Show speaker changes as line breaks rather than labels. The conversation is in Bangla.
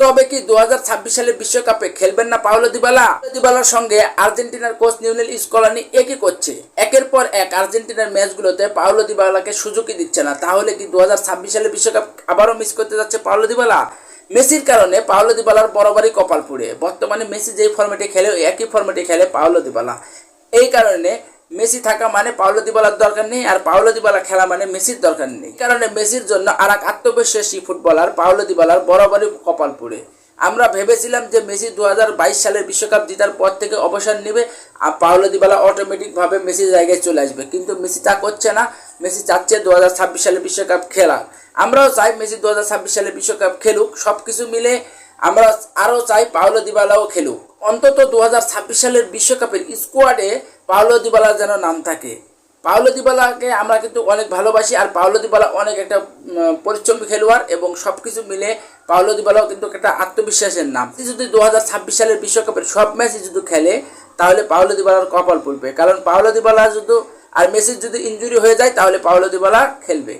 তবে কি দু সালের বিশ্বকাপে খেলবেন না পাওলো দিবালা? দিবালার সঙ্গে আর্জেন্টিনার কোচ নিউনেল স্কলানি একই করছে। একের পর এক আর্জেন্টিনার ম্যাচগুলোতে পাওলো দিবালাকে সুযোগই দিচ্ছে না। তাহলে কি দু সালের বিশ্বকাপ আবারও মিস করতে যাচ্ছে পাওলো দিবালা? মেসির কারণে পাওলো দিবালার বরাবরই কপাল পুড়ে। বর্তমানে মেসি যেই ফর্মেটে খেলে একই ফর্মেটে খেলে পাওলো দিবালা। এই কারণে মেসি থাকা মানে পাওলো দিবালার দরকার নেই আর পাওলো দিবালা খেলা মানে মেসির দরকার নেই। কারণে মেসির জন্য আর এক আত্মবিশ্বাসী ফুটবলার পাওলো দিবালার বরাবরই কপাল পুড়ে। আমরা ভেবেছিলাম যে মেসি দু হাজার বাইশ সালের বিশ্বকাপ জেতার পর থেকে অবসর নেবে আর পাওলো দিবালা অটোমেটিকভাবে মেসির জায়গায় চলে আসবে। কিন্তু মেসি তা করছে না। মেসি চাচ্ছে দু সালের বিশ্বকাপ খেলা। আমরাও চাই মেসি দু সালের বিশ্বকাপ খেলুক সব কিছু মিলে আমরা আরও চাই পাওলো দিবালাও খেলুক। অন্তত দু হাজার ছাব্বিশ সালের বিশ্বকাপের স্কোয়াডে পাওলো দিবালার যেন নাম থাকে। পাওলো দিবালাকে আমরা কিন্তু অনেক ভালোবাসি আর পাওলো দিবালা অনেক একটা পরিশ্রমী খেলোয়াড় এবং সব কিছু মিলে পাওলো দিবালাও কিন্তু একটা আত্মবিশ্বাসের নাম। যদি দু হাজার ছাব্বিশ সালের বিশ্বকাপের সব ম্যাচে যদি খেলে, তাহলে পাওলো দিবালার কপাল পড়বে। কারণ পাওলো দিবালা যদি আর মেসির যদি ইঞ্জুরি হয়ে যায়, তাহলে পাওলো দিবালা খেলবে।